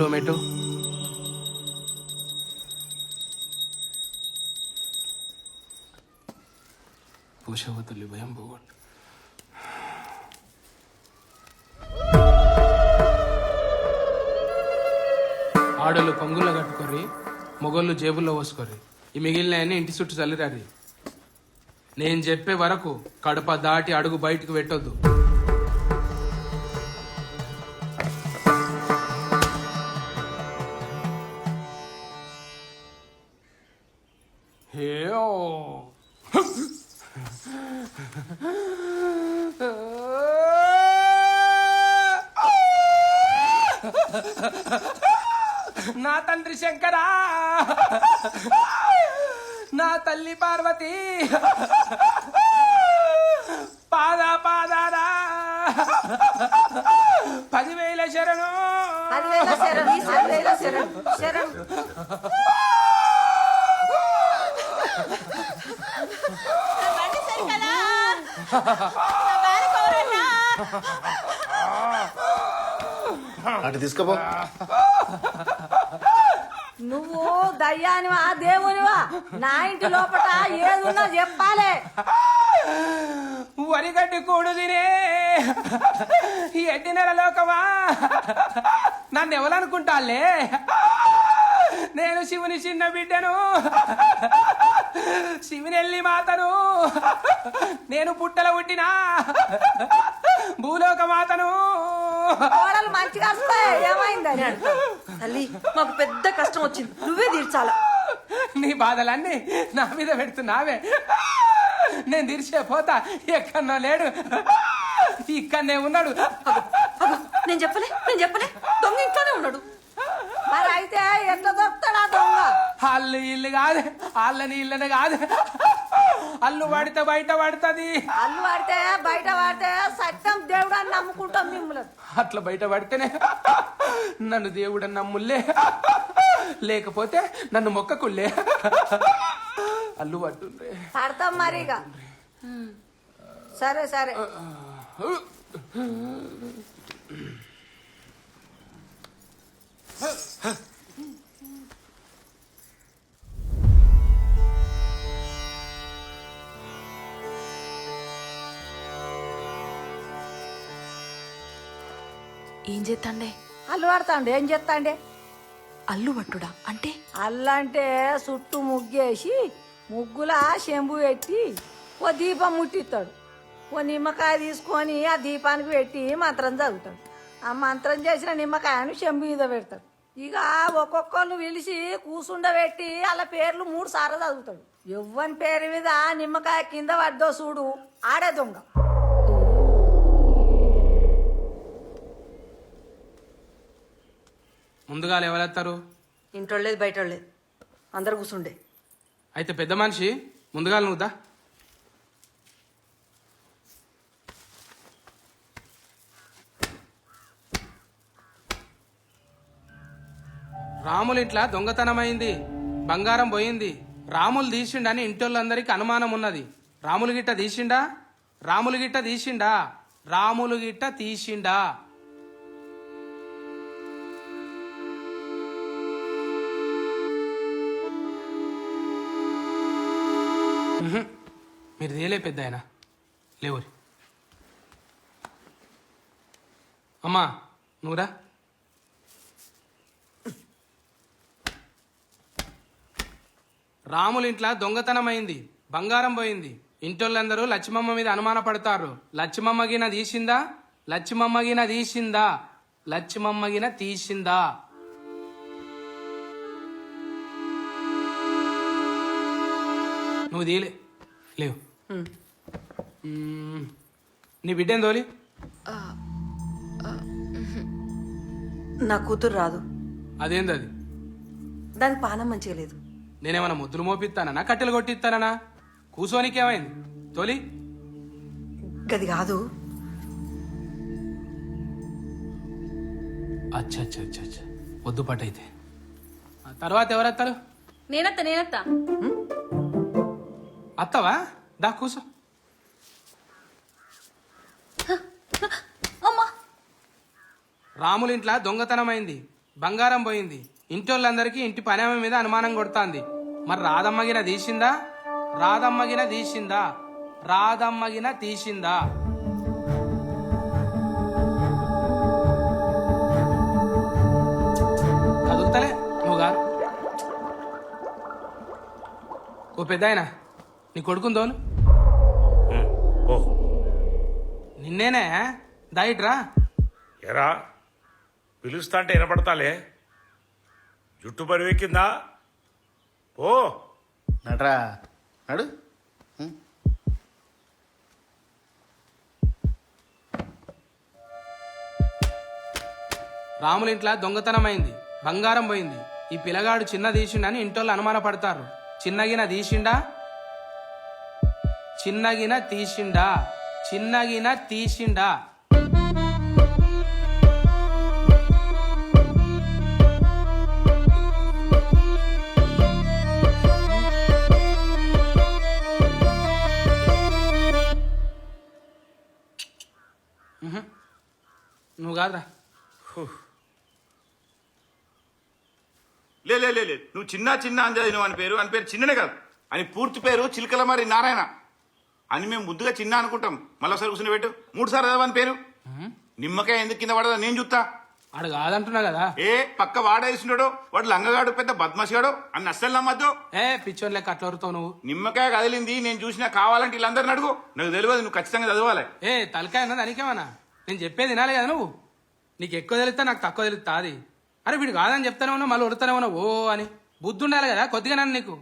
Tomato పోషవ తల్లి భయం పోగొట్టు. ఆడోళ్ళు కొంగుల్లో కట్టుకొని మొగోళ్ళు జేబుల్లో పోసుకోరి ఈ మిగిలిన ఇంటి చుట్టూ చల్లిరారి. నేను చెప్పే వరకు కడప దాటి అడుగు బయటకు పెట్టొద్దు. నా తండ్రి శంకరా. నా తల్లి పార్వతి. పాద పాదారా. పదివేల శరణు. పదివేల శరణు పదివేల శరణు. అటు తీసుకపో. నువ్వు దయ్యానివా దేవునివా? నా ఇంటి లోపల ఏదున్నా చెప్పాలే. వరిగడ్డి కూడు తినే ఈ ఎడ్డి నెల లోకమా? నన్ను ఎవరనుకుంటాలే నేను శివుని చిన్న బిడ్డను. శివునెల్లి మాతను. నేను పుట్టల పుట్టినా. భూలోక మాతను. కోడలు మంచిగా వస్తాయి ఏమైందని తల్లి మాకు పెద్ద కష్టం వచ్చింది. నువ్వే తీర్చాలా? నీ బాధలన్నీ నా మీద పెడుతున్నావే. నేను తీర్చే పోతా. ఎక్కడో లేడు. ఇక్కడనే ఉన్నాడు. నేను చెప్పలే నేను చెప్పలే. దొంగ ఇంట్లోనే ఉన్నాడు. అల్లు ఇల్లు కాదు అల్లని ఇల్లని కాదు. అల్లు పడితే బయట పడుతుంది అల్లు పడితే బయట పడితే సత్యం దేవుడు అని నమ్ముకుంటాం మిమ్మల్ని. అట్లా బయట పడితేనే నన్ను దేవుడని నమ్ముల్లే లేకపోతే నన్ను మొక్కకుల్లే అల్లు పట్టుండ్రే పడతాం మరి ఇక సరే సరే. ఏం చేస్తాండే అల్లు పడతాండి ఏం చేస్తాండే అల్లు పట్టుడా అంటే? అల్లంటే చుట్టూ ముగ్గేసి ముగ్గుల శంభు పెట్టి ఓ దీపం ముట్టిస్తాడు ఓ నిమ్మకాయ తీసుకొని ఆ దీపానికి పెట్టి మంత్రం చదువుతాడు. ఆ మంత్రం చేసిన నిమ్మకాయను శంభు మీద పెడతాడు. ఇక ఒక్కొక్కరిని పిలిచి కూసుండబెట్టి వాళ్ళ పేర్లు మూడు సార్లు చదువుతాడు. ఎవ్వని పేరు మీద నిమ్మకాయ కింద పడ్డో చూడు ఆడే దొంగ. ముందుగా ఎవరెత్తారు ఇంట్లో లేదు బయట లేదు అందరు కూర్చుండే అయితే పెద్ద మనిషి ముందుగా నువ్వుదా రాములు ఇట్లా దొంగతనమైంది బంగారం పోయింది. రాములు తీసిండని ఇంటోళ్ళందరికీ అనుమానం ఉన్నది. రాములు గిట్ట తీసిండా? రాములు గిట్ట తీసిండా? రాములు గిట్ట తీసిండా? మీరు తేలే పెద్ద ఆయన లేవురి అమ్మా నువ్వురా రాముల ఇంట్లో దొంగతనమైంది బంగారం పోయింది. ఇంటోళ్ళందరూ లక్ష్మమ్మ మీద అనుమాన పడతారు తీసిందా? లచ్చిమమ్మగిన తీసిందా? లచ్చిమమ్మగిన తీసిందా? నువ్వు తీయలే. లేవు. మ్మ్. నీ బిడ్డేం తోలి? నా కూతురు రాదు. అదేంది అది? దానికి పానం మంచిగా లేదు. నేనేమన్నా ముద్దులు మోపిస్తానా కట్టెలు కొట్టిస్తానా కూసోనికేమైంది తోలి? గది కాదు. అచ్చా అచ్చా అచ్చా అచ్చా వద్దు పట్టయితే ఆ తర్వాత ఎవరెత్తారు? నేనత్త నేనత్త. అత్తవా? దా కూసో. అమ్మా. రాముల ఇంట్లో దొంగతనమైంది బంగారం పోయింది. ఇంటోళ్ళందరికీ ఇంటి పని ఆమె మీద అనుమానం కొడుతాంది. మరి రాధమ్మగిన తీసిందా? రాధమ్మగిన తీసిందా? రాధమ్మగిన తీసిందా? కదులుతలే నువ్వు కాదు ఓ పెద్ద నీ కొడుకుందోను ఓ నిన్నేనే దాయిట్రా. ఎరా? పిలుస్తా అంటే వినపడతాలే. జుట్టు పరివెక్కిందా ఓ నడరా. నడు. రాముల ఇంట్లో దొంగతనమైంది బంగారం పోయింది. ఈ పిల్లగాడు చిన్న తీసిండని ఇంటోళ్ళు అనుమానపడతారు. చిన్నగిన తీసిండా చిన్నగిన తీసిండా చిన్నగిన తీసిండా. నువ్వు కాదురా. లే లే లే నువ్వు చిన్న చిన్న అని నువ్వు అని పేరు. అని పేరు చిన్ననే కాదు. అని పూర్తి పేరు చిలకలమారి నారాయణ. అని మేము ముద్దుగా చిన్న అనుకుంటాం. మళ్ళీ ఒకసారి కూర్చుని పెట్టు. మూడు సార్లు చదవని పేరు. నిమ్మకాయ ఎందుకు కింద పడదా? నేను చూస్తా. ఆడు కాదంటున్నా కదా. ఏ పక్క వాడేసినాడో వాడు లంగగాడు పెద్ద బద్మసిగాడు అని అస్సలు నమ్మద్దు. ఏ పిచ్చోన్ లెక్క అట్లా వరుతావు నువ్వు? నిమ్మకాయ కదిలింది నేను చూసినా కావాలంటే వీళ్ళందరిని అడుగు. నాకు తెలియదు నువ్వు ఖచ్చితంగా చదవాలి. ఏ తలకాయ అన్నది అనికేమన్నా నేను చెప్పేది వినాలి కదా నువ్వు? నీకు ఎక్కువ తెలుస్తా నాకు తక్కువ తెలుస్తా అది. అరే వీడు కాదని చెప్తానే ఉన్నావు మళ్ళీ ఉడతానే ఉన్నావు ఓ అని. బుద్ధి ఉండాలి కదా కొద్దిగా నన్ను నీకు.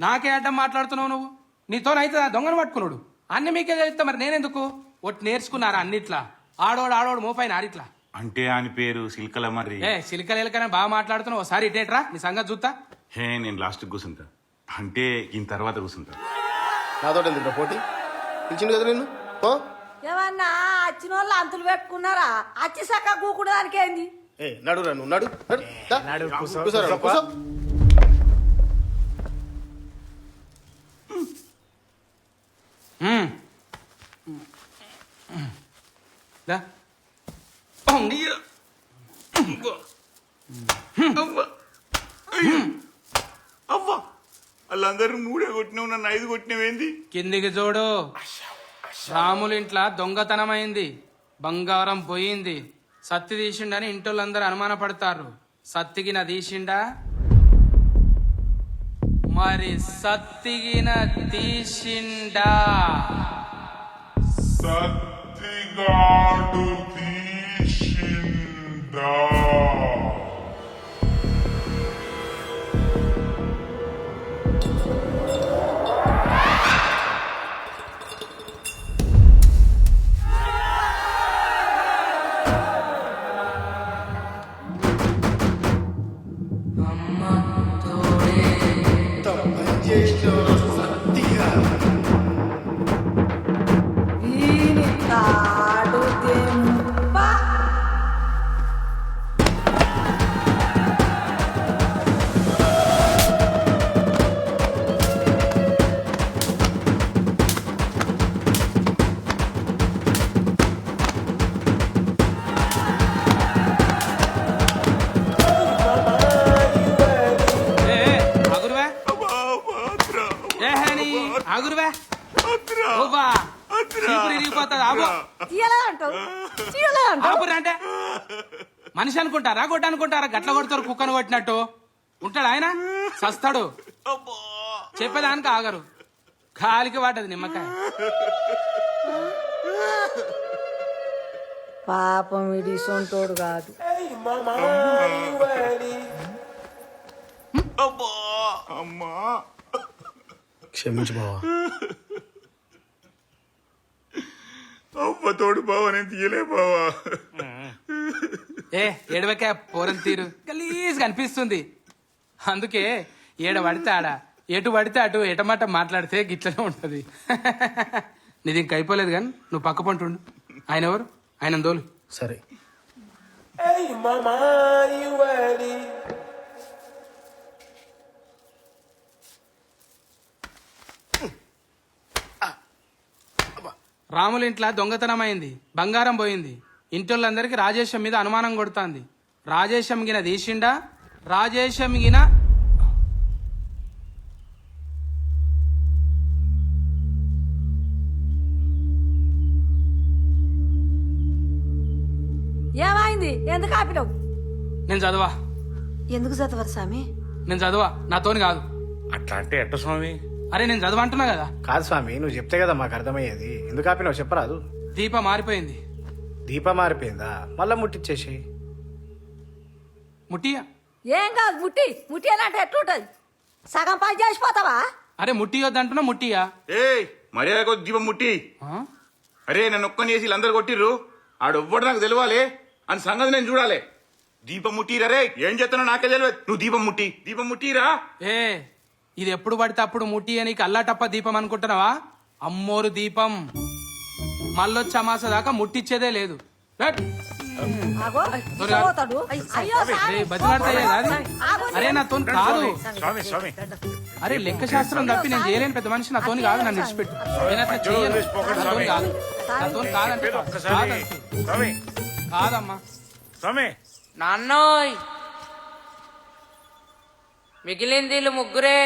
నాకే అడ్డం మాట్లాడుతున్నావు నువ్వు? నీతోనైతే దొంగను పట్టుకున్నాడు. అన్ని మీకే తెలుస్తా మరి నేనెందుకు? ఒట్టి నేర్చుకున్నారా అన్నిట్లా? ఆడోడు ఆడోడు మోపైన ఆడిట్లా? అంటే అని పేరు సిల్కలమర్రి ఏ సిలికలు ఎలకనే బాగా మాట్లాడుతున్నావు. ఒకసారి ఇటేట్రా నీ సంగతి చూస్తా. హే నేను లాస్ట్ కూర్చుంటా అంటే ఈయన తర్వాత కూర్చుంటా నాతో ఎందుకు పోటీ? పిలిచిండు కదా నిన్ను? ఓ ఏమన్నా వచ్చిన వాళ్ళు అంతులు పెట్టుకున్నారా? అచ్చి సక్క కూకుడానికి ఏంది ఏ నడురా నువ్వు నడు. నడు. దా మ్మ్. దా. అవ్వ. అవ్వ వాళ్ళందరూ మూడే కొట్టినావు నన్ను ఐదు కొట్టినవేంది కిందికి చూడు రాముల ఇంట్లో దొంగతనమైంది బంగారం పోయింది సత్తి తీసిండని ఇంటోళ్ళందరూ అనుమానపడతారు సత్తిగిన తీసిండా మరి సత్తిగిన తీసిండా సత్తిగాడు తీసిందా ఆగురువే. ఓబా చీపురు ఇరిగిపోతుంది. ఆగు. తీయలేదంటావు తీయలేదంటావు ఆపురా అంటే. మనిషి అనుకుంటారా గొడ్డ అనుకుంటారా? గట్ల కొడతారు కుక్కను కొట్టినట్టు. ఉంటాడు ఆయన? సస్తాడు. చెప్పేదానికి ఆగరు. కాలికి పడ్డది నిమ్మకాయ. పాపం ఇది సొంటోడు కాదు. అమ్మా. క్షమించు బావా. అవ్వ తోడు బావా నేను తీయలే బావా. ఏ ఏడవకే పోరం తీరు. గలీజ్ కనిపిస్తుంది అందుకే ఏడ పడితే ఆడ ఎటు పడితే అటు ఎటమాట మాట్లాడితే గిట్లనే ఉంటది. నీది ఇంక అయిపోలేదు కానీ నువ్వు పక్క పంటుండు ఆయన ఎవరు? ఆయన దోలు సరే. రాముల ఇంట్లో దొంగతనమైంది బంగారం పోయింది. ఇంటోళ్ళందరికీ రాజేశం మీద అనుమానం కొడుతాంది. రాజేశం గిన తీసిండా రాజేశం గిన ఏమైంది? ఎందుకు ఆపినావు? నేను చదవా. ఎందుకు చదవరు స్వామి? నేను చదవా. నాతోని కాదు. అట్లా అంటే ఎట్ట స్వామి? అరే నేను చదవ అంటున్నా కదా. కాదు స్వామి నువ్వు చెప్తే కదా మాకు అర్థమయ్యేది. ఎందుకు ఆపినావు చెప్పరాదు. దీప మారిపోయింది. దీప మారిపోయిందా? మళ్ళా ముట్టిచ్చేసి ముట్టియా? ఏం కాదు ముట్టి. ముట్టి అంటే ఎట్లుంటది? సగం పని చేసిపోతావా? అరే ముట్టియొద్దు అంటున్నా ముట్టియా? ఏయ్ మర్యాద కొద్ది దీపం ముట్టి. ఆ? అరే నన్ను ఒక్కని చేసి వీళ్ళందరూ కొట్టిర్రు. ఆడొవ్వడు నాకు తెలియాలి అని సంగతి నేను చూడాలి. దీపం ముట్టిరా రే. ఏం చేస్తున్నావు? నాకే తెలియదు నువ్వు దీపం ముట్టి. దీపం ముట్టిరా. ఏ ఇది ఎప్పుడు పడితే అప్పుడు ముట్టి అని అల్లాటప్ప దీపం అనుకుంటున్నావా? అమ్మోరు దీపం. మళ్ళొచ్చి అమాస దాకా ముట్టిచ్చేదే లేదు. రేట్. ఆగో త్వరగా. పోతాడు అయ్యో రే, సామి. బతిలాడతాయే కాదు అరే నాతో కాదు. స్వామి స్వామి అరే లెక్క శాస్త్రం తప్పి నేను చేయలేని పెద్ద మనిషి నాతోని కాదు నన్ను విడిచిపెట్టు. నేను అట్లా. కాదు. కాదంటే కాదమ్మా. నాన్నోయ్! మిగిలింది వీళ్ళు ముగ్గురే.